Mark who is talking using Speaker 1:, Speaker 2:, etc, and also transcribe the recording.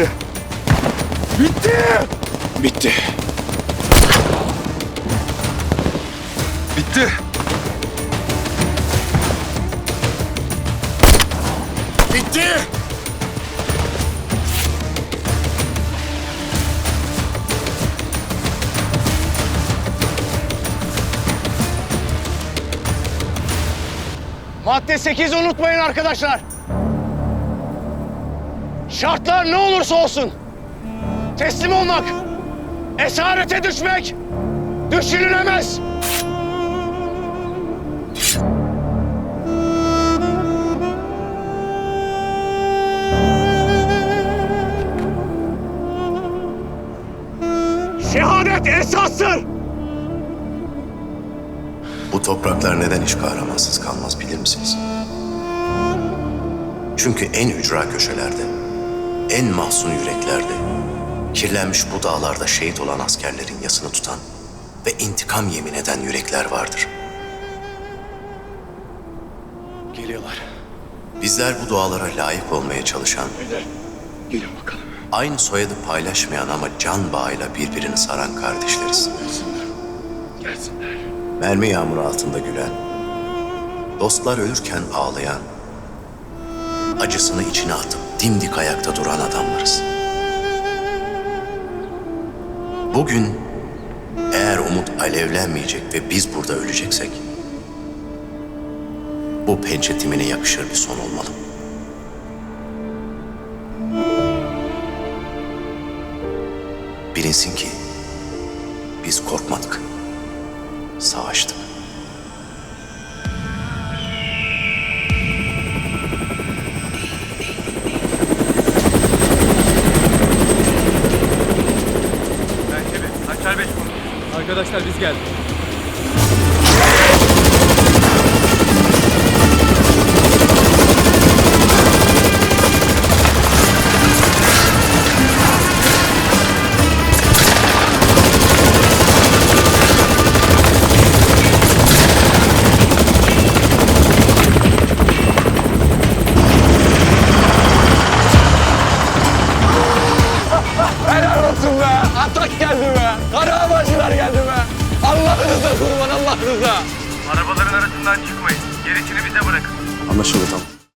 Speaker 1: Bitti. Bitti. Bitti. Bitti. Bitti.
Speaker 2: Madde 8 unutmayın arkadaşlar. Şartlar ne olursa olsun. Teslim olmak, esarete düşmek düşünülemez. Şehadet esastır.
Speaker 3: Bu topraklar neden hiç kahramanssız kalmaz bilir misiniz? Çünkü en ücra köşelerde, en mahzun yüreklerde, kirlenmiş bu dağlarda şehit olan askerlerin yasını tutan ve intikam yemin eden yürekler vardır.
Speaker 2: Geliyorlar.
Speaker 3: Bizler bu dualara layık olmaya çalışan,
Speaker 1: Gelin bakalım.
Speaker 3: aynı soyadı paylaşmayan ama can bağıyla birbirini saran kardeşleriz.
Speaker 1: Gelsinler.
Speaker 3: Mermi yağmuru altında gülen, dostlar ölürken ağlayan, acısını içine atıp dimdik ayakta duran adamlarız. Bugün eğer umut alevlenmeyecek ve biz burada öleceksek, bu pençe timine yakışır bir son olmalı. Bilinsin ki biz korkmadık, savaştık.
Speaker 4: Arkadaşlar biz geldik.
Speaker 2: Allah'ınıza kurban Allah'ınıza.
Speaker 5: Arabaların arasından çıkmayın. Gerisini bize bırakın.
Speaker 3: Anlaşıldı tamam.